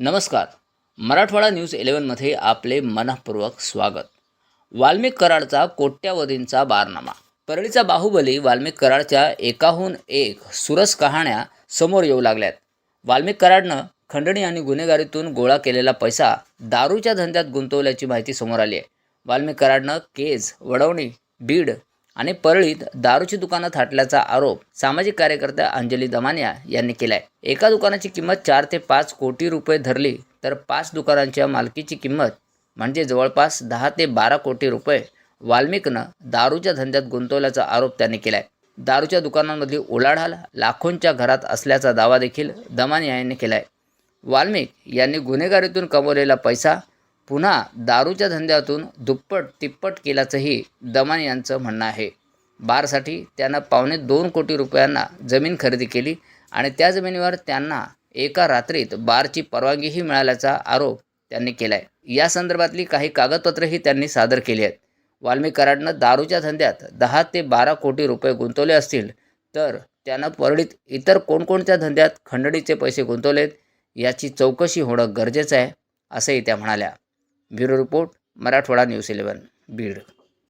नमस्कार. मराठवाडा न्यूज इलेव्हनमध्ये आपले मनपूर्वक स्वागत. वाल्मिक कराडचा कोट्यावधींचा बारनामा. परळीचा बाहुबली वाल्मिक कराडच्या एकाहून एक सुरस कहाण्या समोर येऊ लागल्यात. वाल्मिक कराडनं खंडणी आणि गुन्हेगारीतून गोळा केलेला पैसा दारूच्या धंद्यात गुंतवल्याची माहिती समोर आली आहे. वाल्मिक कराडनं केज वडवणी बीड आणि परळीत दारूची दुकानं थाटल्याचा आरोप सामाजिक कार्यकर्त्या अंजली दमानिया यांनी केला आहे एका दुकानाची किंमत चार ते पाच कोटी रुपये धरली तर पाच दुकानांच्या मालकीची किंमत म्हणजे जवळपास दहा ते बारा कोटी रुपये वाल्मिकनं दारूच्या धंद्यात गुंतवल्याचा आरोप त्यांनी केला आहे दारूच्या दुकानांमधली उलाढाल लाखोंच्या घरात असल्याचा दावा देखील दमानिया यांनी केला आहे वाल्मिक यांनी गुन्हेगारीतून कमवलेला पैसा पुन्हा दारूच्या धंद्यातून दुप्पट तिप्पट केल्याचंही दमान यांचं म्हणणं आहे. बारसाठी त्यानं पावणे दोन कोटी रुपयांना जमीन खरेदी केली आणि त्या जमिनीवर त्यांना एका रात्रीत बारची परवानगीही मिळाल्याचा आरोप त्यांनी केला आहे या संदर्भातली काही कागदपत्रंही त्यांनी सादर केली आहेत. वाल्मी कराडनं दारूच्या धंद्यात दहा ते बारा कोटी रुपये गुंतवले असतील तर त्यानं परळीत इतर कोणकोणत्या धंद्यात खंडणीचे पैसे गुंतवलेत याची चौकशी होणं गरजेचं आहे असंही त्या म्हणाल्या. Bureau report Marathwada news eleven Beed.